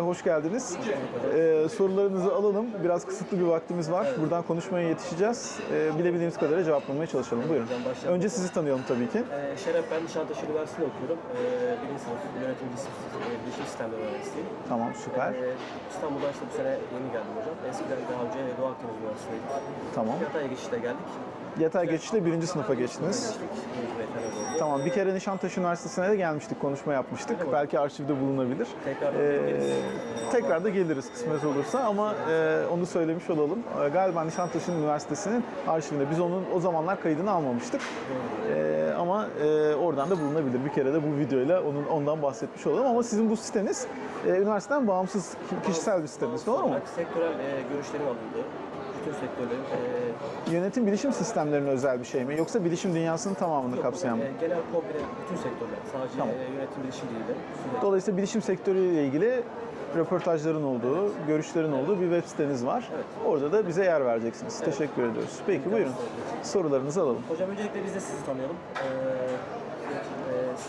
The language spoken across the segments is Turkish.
Hoş geldiniz. Ee, sorularınızı alalım. Biraz kısıtlı bir vaktimiz var. Buradan konuşmaya yetişeceğiz. Ee, bilebildiğimiz kadarıyla cevaplamaya çalışalım. Buyurun. Başlayalım. Önce sizi tanıyalım tabii ki. Ee, Şeref ben Nişantaşı Üniversitesi'nde okuyorum. Ee, birinci sınıf yönetim disiplinleri, e, bilişim sistemleri öğrencisiyim. Tamam, süper. Ee, İstanbul'dan işte bu sene yeni geldim hocam. Eskiden daha önce Doğu Akdeniz Üniversitesi'ndeydik. Tamam. Yatay geçişte geldik. Yatay geçişle birinci sınıfa geçtiniz. Tamam, bir kere Nişantaşı Üniversitesi'ne de gelmiştik, konuşma yapmıştık. Belki arşivde bulunabilir. Tekrar Ee, tekrar da geliriz kısmet olursa ama e, onu söylemiş olalım. E, galiba Nişantaşı Üniversitesi'nin arşivinde biz onun o zamanlar kaydını almamıştık. E, ama e, oradan da bulunabilir. Bir kere de bu videoyla onun ondan bahsetmiş olalım ama sizin bu siteniz e, üniversiteden bağımsız ki- kişisel bir siteniz, doğru mu? Sektörel e, görüşlerim alındı. Bütün sektörlerin e, Yönetim bilişim sistemlerine özel bir şey mi yoksa bilişim dünyasının tamamını kapsayan mı? e, genel komple bütün sektörler. Sadece Tamam. e, yönetim bilişim değil de. Dolayısıyla bilişim sektörüyle ilgili röportajların olduğu, görüşlerin olduğu bir web siteniz var. Evet. Orada da bize yer vereceksiniz. Teşekkür ediyoruz. Peki buyurun. Sorularınızı alalım. Hocam öncelikle biz de sizi tanıyalım. Ee,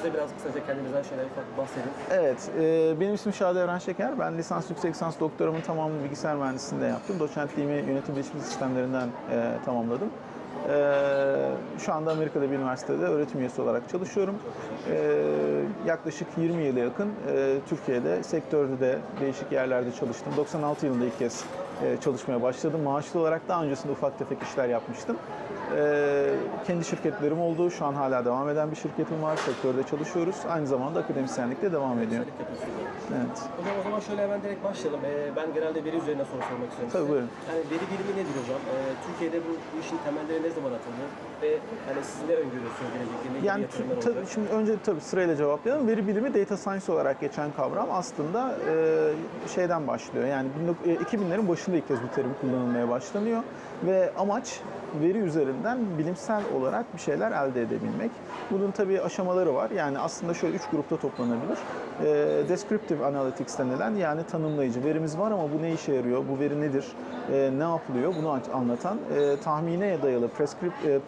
e, siz de biraz kısaca kendinizden şöyle bahsedin. Evet, e, benim ismim Şadi Evren Şeker. Ben lisans, yüksek lisans doktoramın tamamını bilgisayar mühendisliğinde yaptım. Doçentliğimi yönetim bilişim sistemlerinden e, tamamladım. E, şu anda Amerika'da bir üniversitede öğretim üyesi olarak çalışıyorum. E, yaklaşık 20 yıla yakın e, Türkiye'de, sektörde de değişik yerlerde çalıştım. 96 yılında ilk kez çalışmaya başladım. Maaşlı olarak daha öncesinde ufak tefek işler yapmıştım. Ee, kendi şirketlerim oldu. Şu an hala devam eden bir şirketim var. Sektörde çalışıyoruz. Aynı zamanda akademisyenlikte devam ediyor. Evet. Hocam o zaman şöyle hemen direkt başlayalım. Ee, ben genelde veri üzerine soru sormak istiyorum Tabii, size. buyurun. Yani veri bilimi nedir hocam? Türkiye'de bu, bu işin temelleri ne zaman atıldı? Ve hani siz ne öngörüyorsunuz gelecekte? Ne Yani tabii şimdi önce tabii sırayla cevaplayalım. Veri bilimi data science olarak geçen kavram aslında e, şeyden başlıyor. Yani 2000'lerin başında ilk kez bu terim kullanılmaya başlanıyor ve amaç veri üzerinden bilimsel olarak bir şeyler elde edebilmek. Bunun tabii aşamaları var. Yani aslında şöyle üç grupta toplanabilir. E, descriptive analytics denilen yani tanımlayıcı. Verimiz var ama bu ne işe yarıyor? Bu veri nedir? E, ne yapılıyor? Bunu anlatan e, tahmine dayalı prescript, e, e,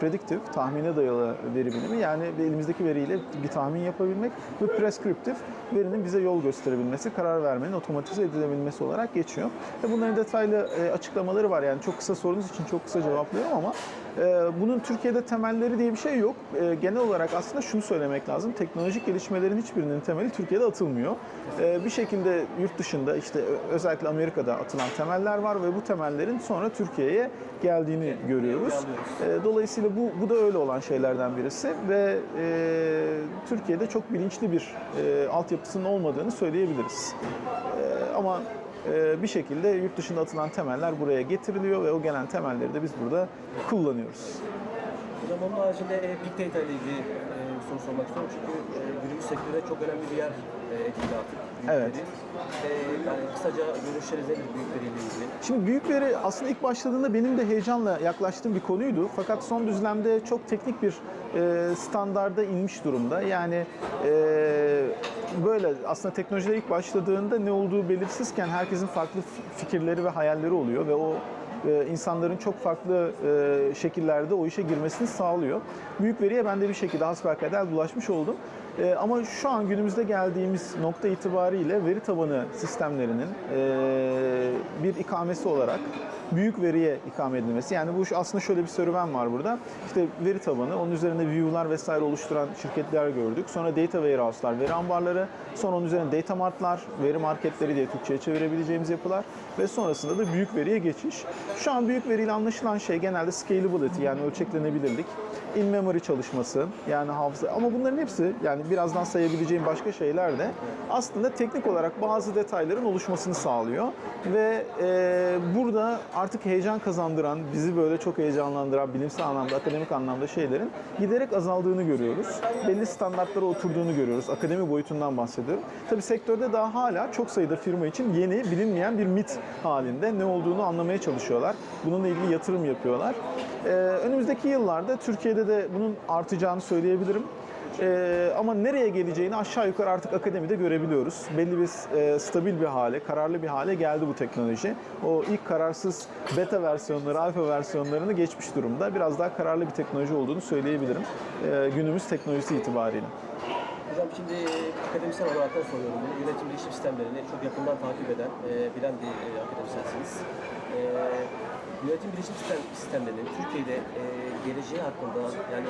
predictive tahmine dayalı veri bilimi yani elimizdeki veriyle bir tahmin yapabilmek ve prescriptive verinin bize yol gösterebilmesi, karar vermenin otomatize edilebilmesi olarak geçiyor. Ve bunların detaylı e, açıklamaları var. Yani çok kısa sorunuz için çok kısa cevaplıyorum ama e, bunun Türkiye'de temelleri diye bir şey yok. E, genel olarak aslında şunu söylemek lazım. Teknolojik gelişmelerin hiçbirinin temeli Türkiye'de atılmıyor. E, bir şekilde yurt dışında işte özellikle Amerika'da atılan temeller var ve bu temellerin sonra Türkiye'ye geldiğini görüyoruz. E, dolayısıyla bu, bu da öyle olan şeylerden birisi ve e, Türkiye'de çok bilinçli bir e, altyapısının olmadığını söyleyebiliriz. E, ama bir şekilde yurt dışında atılan temeller buraya getiriliyor ve o gelen temelleri de biz burada kullanıyoruz. Hocam onun haricinde e, Big Data ile ilgili e, bir soru sormak istiyorum. Çünkü e, günümüz sektörde çok önemli bir yer e, edildi artık. büyük Evet. veri. E, yani kısaca görüşleriniz nedir büyük veriyle ilgili? Şimdi büyük veri aslında ilk başladığında benim de heyecanla yaklaştığım bir konuydu. Fakat son düzlemde çok teknik bir e, standarda inmiş durumda. Yani e, böyle aslında teknolojiler ilk başladığında ne olduğu belirsizken herkesin farklı fikirleri ve hayalleri oluyor ve o e, insanların çok farklı e, şekillerde o işe girmesini sağlıyor. Büyük veriye ben de bir şekilde hasbelkader bulaşmış oldum. E, ama şu an günümüzde geldiğimiz nokta itibariyle veri tabanı sistemlerinin e, bir ikamesi olarak büyük veriye ikame edilmesi. Yani bu aslında şöyle bir serüven var burada. İşte veri tabanı, onun üzerinde view'lar vesaire oluşturan şirketler gördük. Sonra data warehouse'lar, veri ambarları, sonra onun üzerine data martlar, veri marketleri diye Türkçe'ye çevirebileceğimiz yapılar ve sonrasında da büyük veriye geçiş. Şu an büyük veriyle anlaşılan şey genelde scalability yani ölçeklenebilirlik, in memory çalışması yani hafıza ama bunların hepsi yani birazdan sayabileceğim başka şeyler de aslında teknik olarak bazı detayların oluşmasını sağlıyor ve e, burada artık heyecan kazandıran, bizi böyle çok heyecanlandıran bilimsel anlamda, akademik anlamda şeylerin giderek azaldığını görüyoruz. Belli standartlara oturduğunu görüyoruz. Akademi boyutundan bahsediyorum. Tabii sektörde daha hala çok sayıda firma için yeni, bilinmeyen bir mit halinde ne olduğunu anlamaya çalışıyorlar. Bununla ilgili yatırım yapıyorlar. Ee, önümüzdeki yıllarda Türkiye'de de bunun artacağını söyleyebilirim. Ee, ama nereye geleceğini aşağı yukarı artık akademide görebiliyoruz. Belli bir e, stabil bir hale, kararlı bir hale geldi bu teknoloji. O ilk kararsız beta versiyonları, alfa versiyonlarını geçmiş durumda. Biraz daha kararlı bir teknoloji olduğunu söyleyebilirim. Ee, günümüz teknolojisi itibariyle. Hocam şimdi e, akademisyen olarak da soruyorum. Yönetim bilişim sistemlerini çok yakından takip eden, e, bilen bir e, akademisyensiniz. E, yönetim bilişim sistem, sistemlerinin Türkiye'de e, geleceği hakkında yani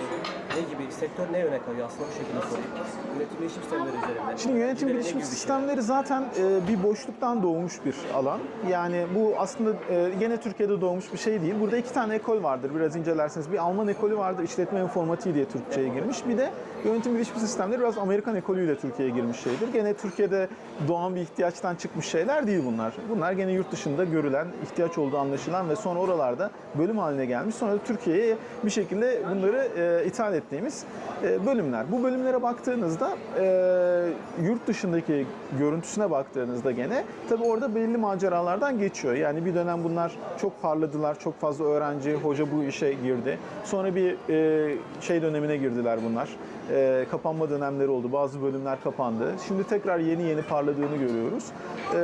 ne gibi, sektör ne yöne kayıyor aslında bu şekilde sorayım. Yönetim bilişim sistemleri üzerinden. Şimdi yönetim Ülkelerin ne bilişim gibi bir şey? sistemleri zaten e, bir boşluktan doğmuş bir alan. Yani bu aslında e, gene Türkiye'de doğmuş bir şey değil. Burada iki tane ekol vardır biraz incelerseniz. Bir Alman ekolü vardır, işletme informatiği diye Türkçe'ye girmiş. Bir de yönetim bilişim sistemleri biraz Amerikan ekolüyle Türkiye'ye girmiş şeydir. Gene Türkiye'de doğan bir ihtiyaçtan çıkmış şeyler değil bunlar. Bunlar gene yurt dışında görülen, ihtiyaç olduğu anlaşılan ve sonra oralarda bölüm haline gelmiş. Sonra da Türkiye'ye bir şekilde bunları e, ithal ettiğimiz e, bölümler. Bu bölümlere baktığınızda e, yurt dışındaki görüntüsüne baktığınızda gene tabii orada belli maceralardan geçiyor. Yani bir dönem bunlar çok parladılar, çok fazla öğrenci, hoca bu işe girdi. Sonra bir e, şey dönemine girdiler bunlar. E, kapanma dönemleri oldu. Bazı bölümler kapandı. Şimdi tekrar yeni yeni parladığını görüyoruz. E,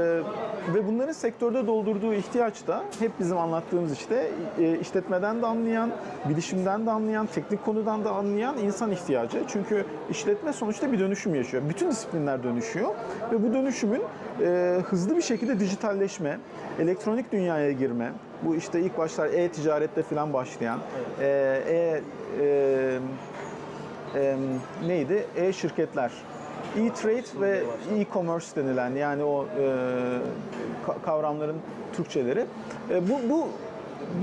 ve bunların sektörde doldurduğu ihtiyaç da hep bizim anlattığımız işte e, işletmeden de anlayan, bilişimden de anlayan, teknik konudan da anlayan insan ihtiyacı. Çünkü işletme sonuçta bir dönüşüm yaşıyor. Bütün disiplinler dönüşüyor ve bu dönüşümün e, hızlı bir şekilde dijitalleşme, elektronik dünyaya girme, bu işte ilk başlar e-ticarette falan başlayan, e, e, e, e, neydi? E-şirketler. E-trade ve e-commerce denilen yani o e, ka- kavramların Türkçeleri. E, bu, bu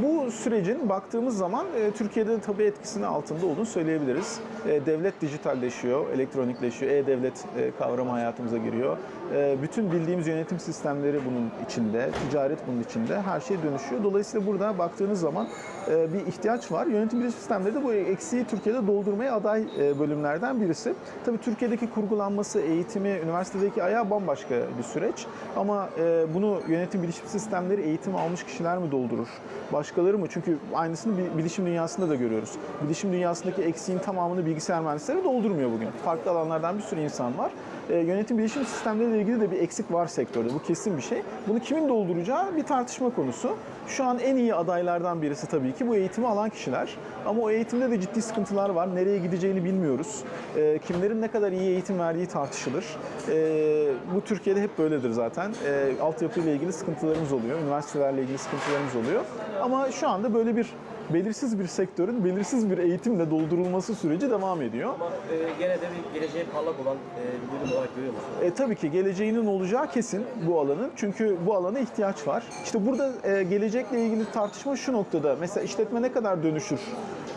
bu sürecin baktığımız zaman e, Türkiye'de de tabii etkisini altında olduğunu söyleyebiliriz. E, devlet dijitalleşiyor, elektronikleşiyor, e-devlet e, kavramı hayatımıza giriyor. E, bütün bildiğimiz yönetim sistemleri bunun içinde, ticaret bunun içinde, her şey dönüşüyor. Dolayısıyla burada baktığınız zaman bir ihtiyaç var. Yönetim bilişim sistemleri de bu eksiği Türkiye'de doldurmaya aday e, bölümlerden birisi. Tabii Türkiye'deki kurgulanması, eğitimi, üniversitedeki ayağı bambaşka bir süreç. Ama e, bunu yönetim bilişim sistemleri eğitim almış kişiler mi doldurur? Başkaları mı? Çünkü aynısını bi- bilişim dünyasında da görüyoruz. Bilişim dünyasındaki eksiğin tamamını bilgisayar mühendisleri doldurmuyor bugün. Farklı alanlardan bir sürü insan var. E, yönetim bilişim sistemleriyle ilgili de bir eksik var sektörde. Bu kesin bir şey. Bunu kimin dolduracağı bir tartışma konusu. Şu an en iyi adaylardan birisi tabii ki bu eğitimi alan kişiler. Ama o eğitimde de ciddi sıkıntılar var. Nereye gideceğini bilmiyoruz. E, kimlerin ne kadar iyi eğitim verdiği tartışılır. E, bu Türkiye'de hep böyledir zaten. E, altyapıyla ilgili sıkıntılarımız oluyor. Üniversitelerle ilgili sıkıntılarımız oluyor. Ama şu anda böyle bir belirsiz bir sektörün belirsiz bir eğitimle doldurulması süreci devam ediyor. Ama e, gene de bir geleceği parlak olan e, bir bölüm olarak görüyor musunuz? E, tabii ki geleceğinin olacağı kesin bu alanın. Çünkü bu alana ihtiyaç var. İşte burada e, gelecekle ilgili tartışma şu noktada. Mesela işletme ne kadar dönüşür?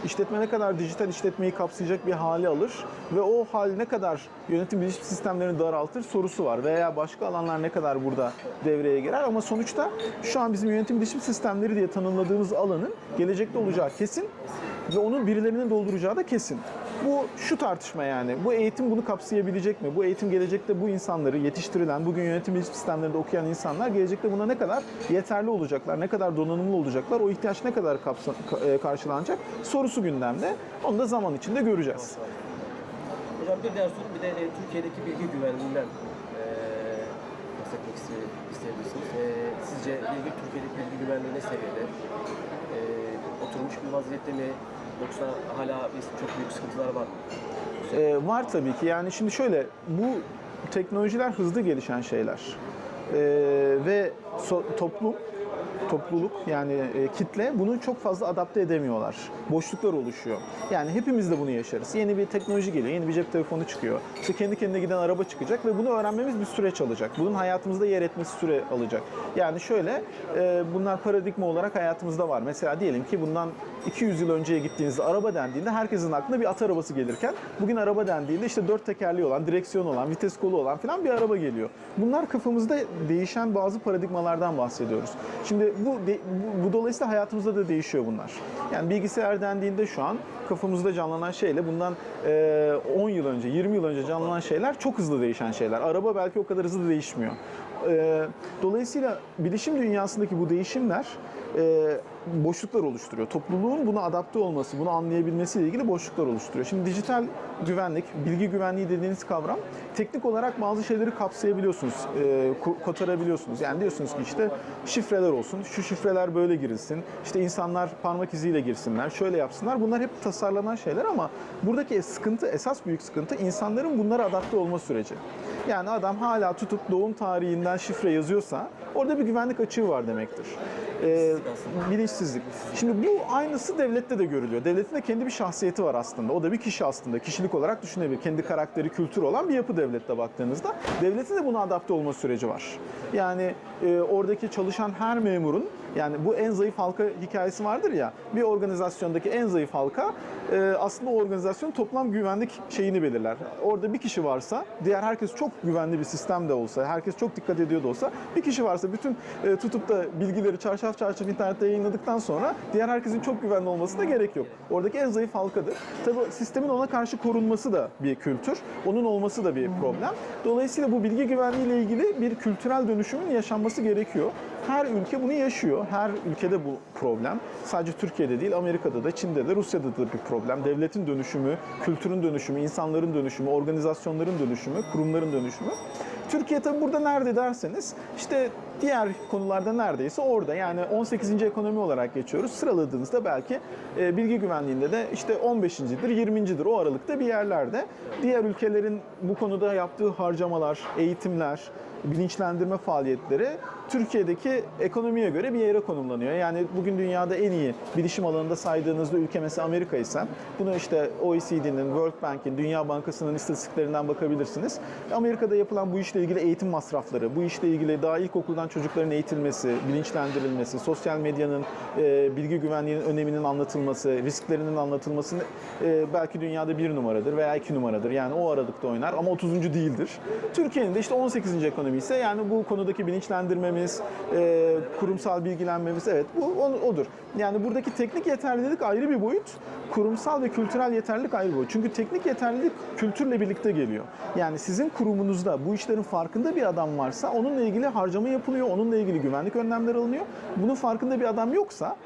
İşletme ne kadar dijital işletmeyi kapsayacak bir hale alır ve o hal ne kadar yönetim bilişim sistemlerini daraltır sorusu var. Veya başka alanlar ne kadar burada devreye girer ama sonuçta şu an bizim yönetim bilişim sistemleri diye tanımladığımız alanın gelecekte olacağı kesin ve onun birilerinin dolduracağı da kesin. Bu şu tartışma yani. Bu eğitim bunu kapsayabilecek mi? Bu eğitim gelecekte bu insanları yetiştirilen, bugün yönetim sistemlerinde okuyan insanlar gelecekte buna ne kadar yeterli olacaklar, ne kadar donanımlı olacaklar, o ihtiyaç ne kadar kapsa- ka- e, karşılanacak sorusu gündemde. Onu da zaman içinde göreceğiz. Hocam bir diğer soru bir de e, Türkiye'deki bilgi güvenliğinden e, bahsetmek iste- isteyebilirsiniz. Sizce bilgi Türkiye'deki bilgi güvenliği ne seviyede? E, oturmuş bir vaziyette mi? Yoksa hala biz çok büyük sıkıntılar var mı? Ee, var tabii ki. Yani şimdi şöyle, bu teknolojiler hızlı gelişen şeyler. Ee, ve so- toplum, topluluk yani e, kitle bunu çok fazla adapte edemiyorlar. Boşluklar oluşuyor. Yani hepimiz de bunu yaşarız. Yeni bir teknoloji geliyor, yeni bir cep telefonu çıkıyor. İşte kendi kendine giden araba çıkacak ve bunu öğrenmemiz bir süreç alacak. Bunun hayatımızda yer etmesi süre alacak. Yani şöyle, e, bunlar paradigma olarak hayatımızda var. Mesela diyelim ki bundan 200 yıl önceye gittiğinizde araba dendiğinde herkesin aklına bir at arabası gelirken bugün araba dendiğinde işte dört tekerli olan, direksiyon olan, vites kolu olan filan bir araba geliyor. Bunlar kafamızda değişen bazı paradigmalardan bahsediyoruz. Şimdi bu, bu, bu dolayısıyla hayatımızda da değişiyor bunlar. Yani bilgisayar dendiğinde şu an kafamızda canlanan şeyle bundan e, 10 yıl önce, 20 yıl önce canlanan şeyler çok hızlı değişen şeyler. Araba belki o kadar hızlı değişmiyor. E, dolayısıyla bilişim dünyasındaki bu değişimler e, boşluklar oluşturuyor. Topluluğun buna adapte olması, bunu anlayabilmesiyle ilgili boşluklar oluşturuyor. Şimdi dijital güvenlik, bilgi güvenliği dediğiniz kavram teknik olarak bazı şeyleri kapsayabiliyorsunuz, e, kotarabiliyorsunuz. Yani diyorsunuz ki işte şifreler olsun, şu şifreler böyle girilsin, işte insanlar parmak iziyle girsinler, şöyle yapsınlar. Bunlar hep tasarlanan şeyler ama buradaki sıkıntı, esas büyük sıkıntı insanların bunlara adapte olma süreci. Yani adam hala tutup doğum tarihinden şifre yazıyorsa orada bir güvenlik açığı var demektir. Ee, bilinçsizlik. Şimdi bu aynısı devlette de görülüyor. Devletin de kendi bir şahsiyeti var aslında. O da bir kişi aslında. Kişilik olarak düşünebilir. Kendi karakteri, kültürü olan bir yapı devlette baktığınızda. Devletin de buna adapte olma süreci var. Yani e, oradaki çalışan her memurun yani bu en zayıf halka hikayesi vardır ya. Bir organizasyondaki en zayıf halka e, aslında o organizasyonun toplam güvenlik şeyini belirler. Orada bir kişi varsa, diğer herkes çok güvenli bir sistem de olsa, herkes çok dikkat ediyor da olsa, bir kişi varsa bütün e, tutup da bilgileri çarşaf çarşaf internette yayınladıktan sonra diğer herkesin çok güvenli olmasına gerek yok. Oradaki en zayıf halkadır. Tabii sistemin ona karşı korunması da bir kültür. Onun olması da bir problem. Dolayısıyla bu bilgi güvenliği ile ilgili bir kültürel dönüşümün yaşanması gerekiyor. Her ülke bunu yaşıyor. Her ülkede bu problem. Sadece Türkiye'de değil, Amerika'da da, Çin'de de, Rusya'da da bir problem. Devletin dönüşümü, kültürün dönüşümü, insanların dönüşümü, organizasyonların dönüşümü, kurumların dönüşümü. Türkiye tabii burada nerede derseniz işte diğer konularda neredeyse orada. Yani 18. ekonomi olarak geçiyoruz. Sıraladığınızda belki e, bilgi güvenliğinde de işte 15.dir, 20.dir o aralıkta bir yerlerde. Diğer ülkelerin bu konuda yaptığı harcamalar, eğitimler, bilinçlendirme faaliyetleri Türkiye'deki ekonomiye göre bir yere konumlanıyor. Yani bugün dünyada en iyi bilişim alanında saydığınızda ülke mesela Amerika ise bunu işte OECD'nin, World Bank'in, Dünya Bankası'nın istatistiklerinden bakabilirsiniz. Amerika'da yapılan bu işle ilgili eğitim masrafları, bu işle ilgili daha ilkokuldan çocukların eğitilmesi, bilinçlendirilmesi, sosyal medyanın e, bilgi güvenliğinin öneminin anlatılması, risklerinin anlatılması e, belki dünyada bir numaradır veya iki numaradır. Yani o aralıkta oynar ama 30. değildir. Türkiye'nin de işte 18. ekonomi ise yani bu konudaki bilinçlendirmemiz, e, kurumsal bilgilenmemiz evet bu odur. Yani buradaki teknik yeterlilik ayrı bir boyut, kurumsal ve kültürel yeterlilik ayrı bir boyut. Çünkü teknik yeterlilik kültürle birlikte geliyor. Yani sizin kurumunuzda bu işlerin farkında bir adam varsa onunla ilgili harcama yapılıyor, onunla ilgili güvenlik önlemleri alınıyor. Bunun farkında bir adam yoksa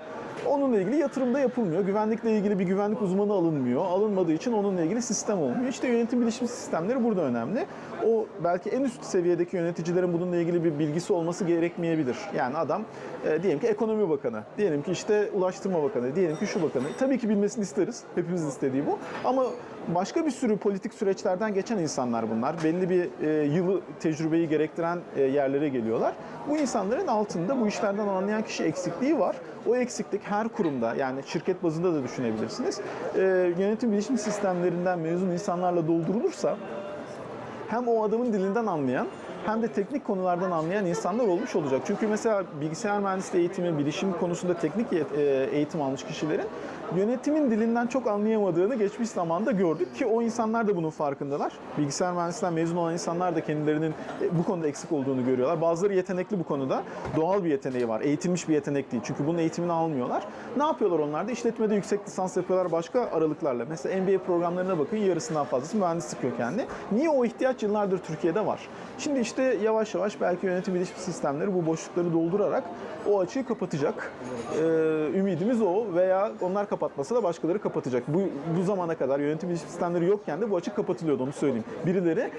Onunla ilgili yatırım da yapılmıyor. Güvenlikle ilgili bir güvenlik uzmanı alınmıyor. Alınmadığı için onunla ilgili sistem olmuyor. İşte yönetim bilişim sistemleri burada önemli. O belki en üst seviyedeki yöneticilerin bununla ilgili bir bilgisi olması gerekmeyebilir. Yani adam e, diyelim ki ekonomi bakanı, diyelim ki işte ulaştırma bakanı, diyelim ki şu bakanı. Tabii ki bilmesini isteriz. Hepimizin istediği bu. Ama başka bir sürü politik süreçlerden geçen insanlar bunlar. Belli bir e, yılı tecrübeyi gerektiren e, yerlere geliyorlar. Bu insanların altında bu işlerden anlayan kişi eksikliği var. O eksiklik her kurumda yani şirket bazında da düşünebilirsiniz. E, yönetim bilişim sistemlerinden mezun insanlarla doldurulursa hem o adamın dilinden anlayan hem de teknik konulardan anlayan insanlar olmuş olacak. Çünkü mesela bilgisayar mühendisliği eğitimi, bilişim konusunda teknik e, eğitim almış kişilerin yönetimin dilinden çok anlayamadığını geçmiş zamanda gördük ki o insanlar da bunun farkındalar. Bilgisayar mühendisliğinden mezun olan insanlar da kendilerinin e, bu konuda eksik olduğunu görüyorlar. Bazıları yetenekli bu konuda. Doğal bir yeteneği var. Eğitilmiş bir yetenek değil. Çünkü bunun eğitimini almıyorlar. Ne yapıyorlar onlar da? İşletmede yüksek lisans yapıyorlar başka aralıklarla. Mesela MBA programlarına bakın yarısından fazlası mühendislik kökenli. Niye o ihtiyaç yıllardır Türkiye'de var? Şimdi işte yavaş yavaş belki yönetim bilişim sistemleri bu boşlukları doldurarak o açığı kapatacak. Ee, ümidimiz o veya onlar kapatmasa da başkaları kapatacak. Bu, bu zamana kadar yönetim bilişim sistemleri yokken de bu açık kapatılıyordu onu söyleyeyim. Birileri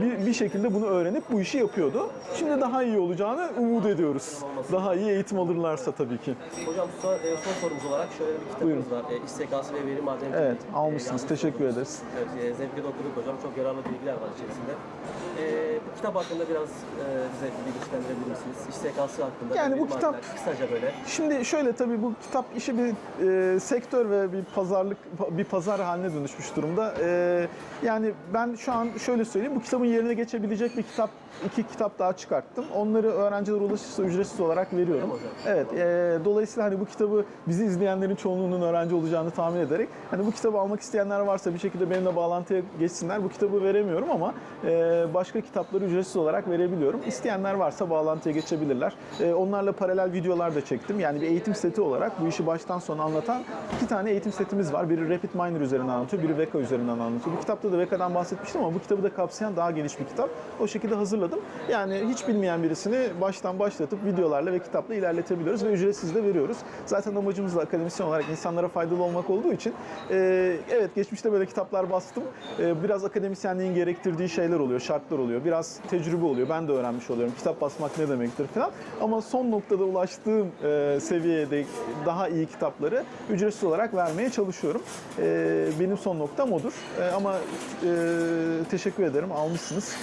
bir, bir şekilde bunu öğrenip bu işi yapıyordu. Şimdi daha iyi olacağını umut ediyoruz. Daha iyi eğitim alırlarsa tabii ki. Hocam son, e, son sorumuz olarak şöyle bir kitabımız var. E, İstekası ve veri malzemesi. Evet, almışsınız. Teşekkür ederiz. Evet, e, zevkle okuduk hocam. Çok yararlı bilgiler var içerisinde. E, bu kitap hakkında biraz e, bize bilgilendirebilir misiniz? İstekası hakkında. Yani bu kitap- Kısaca böyle. Şimdi şöyle tabii bu kitap işi bir e, sektör ve bir pazarlık bir pazar haline dönüşmüş durumda. E, yani ben şu an şöyle söyleyeyim bu kitabın yerine geçebilecek bir kitap iki kitap daha çıkarttım. Onları öğrencilere ulaşırsa ücretsiz olarak veriyorum. Evet. e, dolayısıyla hani bu kitabı bizi izleyenlerin çoğunluğunun öğrenci olacağını tahmin ederek hani bu kitabı almak isteyenler varsa bir şekilde benimle bağlantıya geçsinler. Bu kitabı veremiyorum ama e, başka kitapları ücretsiz olarak verebiliyorum. İsteyenler varsa bağlantıya geçebilirler. E, onlarla paralel videolar da çektim. Yani bir eğitim seti olarak bu işi baştan sona anlatan iki tane eğitim setimiz var. Biri Rapid Miner üzerinden anlatıyor, biri Veka üzerinden anlatıyor. Bu kitapta da Veka'dan bahsetmiştim ama bu kitabı da kapsayan daha geniş bir kitap. O şekilde hazırladım. Yani hiç bilmeyen birisini baştan başlatıp videolarla ve kitapla ilerletebiliyoruz ve ücretsiz de veriyoruz. Zaten amacımız da akademisyen olarak insanlara faydalı olmak olduğu için e, evet geçmişte böyle kitaplar bastım. E, biraz akademisyenliğin gerektirdiği şeyler oluyor, şartlar oluyor. Biraz tecrübe oluyor. Ben de öğrenmiş oluyorum. Kitap basmak ne demektir falan. Ama son noktada ulaştığım e, seviyede daha iyi kitapları ücretsiz olarak vermeye çalışıyorum. E, benim son noktam odur. E, ama e, teşekkür ederim. Almışsınız.